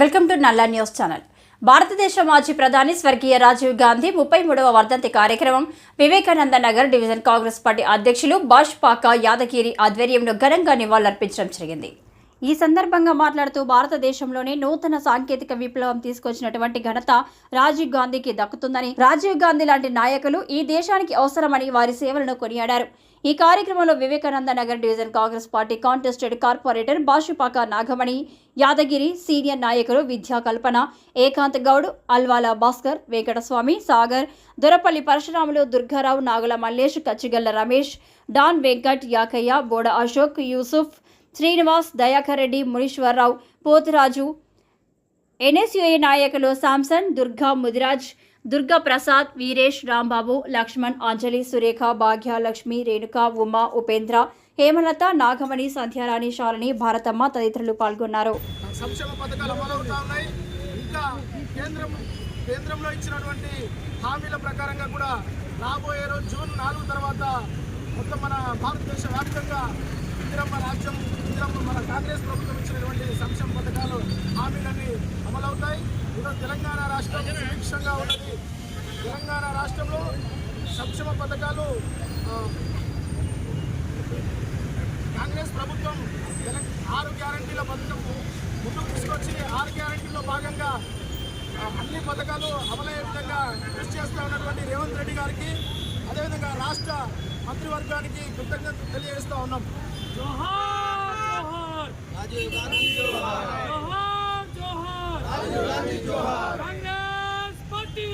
Welcome to Nalla news channel. భారతదేశ మాజీ ప్రధాని స్వర్గీయ రాజీవ్ గాంధీ ముప్పై మూడవ వర్ధంతి కార్యక్రమం వివేకానంద నగర్ డివిజన్ కాంగ్రెస్ పార్టీ అధ్యక్షులు బాష్పాక యాదగిరి ఆధ్వర్యంలో ఘనంగా నివాళులర్పించడం జరిగింది. ఈ సందర్భంగా మాట్లాడుతూ భారతదేశంలోనే నూతన సాంకేతిక విప్లవం తీసుకొచ్చినటువంటి ఘనత రాజీవ్ గాంధీకి దక్కుతుందని రాజీవ్ గాంధీ లాంటి నాయకులు ఈ దేశానికి అవసరమని వారి సేవలను కొనియాడారు. ఈ కార్యక్రమంలో Vivekananda Nagar division Congress party contested corporator Bashupaka Nagamani Yadagiri senior నాయకులు విద్యా కల్పన ఏకాంత్ గౌడ్ అల్వాల భాస్కర్ వెంకటస్వామి సాగర్ దొరపల్లి పరశురాములు దుర్గారావు నాగుల మల్లేష్ కచ్చిగల్ల రమేష్ డాన్ వెంకట్ యాకయ్య బోడ అశోక్ యూసుఫ్ శ్రీనివాస్ దయాకర్ రెడ్డి మునీశ్వరరావు పోతురాజు ఎన్ఎస్యుఏ నాయకులు శాంసన్ దుర్గా ముదిరాజ్ దుర్గా ప్రసాద్ వీరేష్ రాంబాబు లక్ష్మణ్ అంజలి సురేఖ భాగ్య లక్ష్మి రేణుక ఉమా ఉపేంద్ర హేమలత నాగమణి సంధ్యారాణి శాలిని భారతమ్మ తదితరులు పాల్గొన్నారు. సంక్షేమ పథకాలు అమలవుతా ఉన్నాయి. ఇంకా కేంద్రం కేంద్రంలో ఇచ్చినటువంటి హామీల ప్రకారంగా కూడా రాబోయే రోజు జూన్ నాలుగు తర్వాత మొత్తం మన భారతదేశ వ్యాప్తంగా ఇందిరమ్మ రాజ్యం ఇందిరమ్మ మన కాంగ్రెస్ ప్రభుత్వం ఇచ్చినటువంటి సంక్షేమ పథకాలు హామీలన్నీ అమలవుతాయి. ఈరోజు తెలంగాణ రాష్ట్రం సుభిక్షంగా ఉన్నది. తెలంగాణ రాష్ట్రంలో సంక్షేమ పథకాలు కాంగ్రెస్ ప్రభుత్వం ఆరు గ్యారంటీల పథకం ముందుకు తీసుకొచ్చి ఆరు గ్యారంటీలో భాగంగా అన్ని పథకాలు అమలయ్యే విధంగా కృషి చేస్తూ ఉన్నటువంటి రేవంత్ రెడ్డి గారికి అదేవిధంగా రాష్ట్ర మంత్రివర్గానికి కృతజ్ఞతలు తెలియజేస్తూ ఉన్నాం. జోహార్. జోహార్ జోహార్ జోహార్. కాంగ్రెస్ పార్టీ.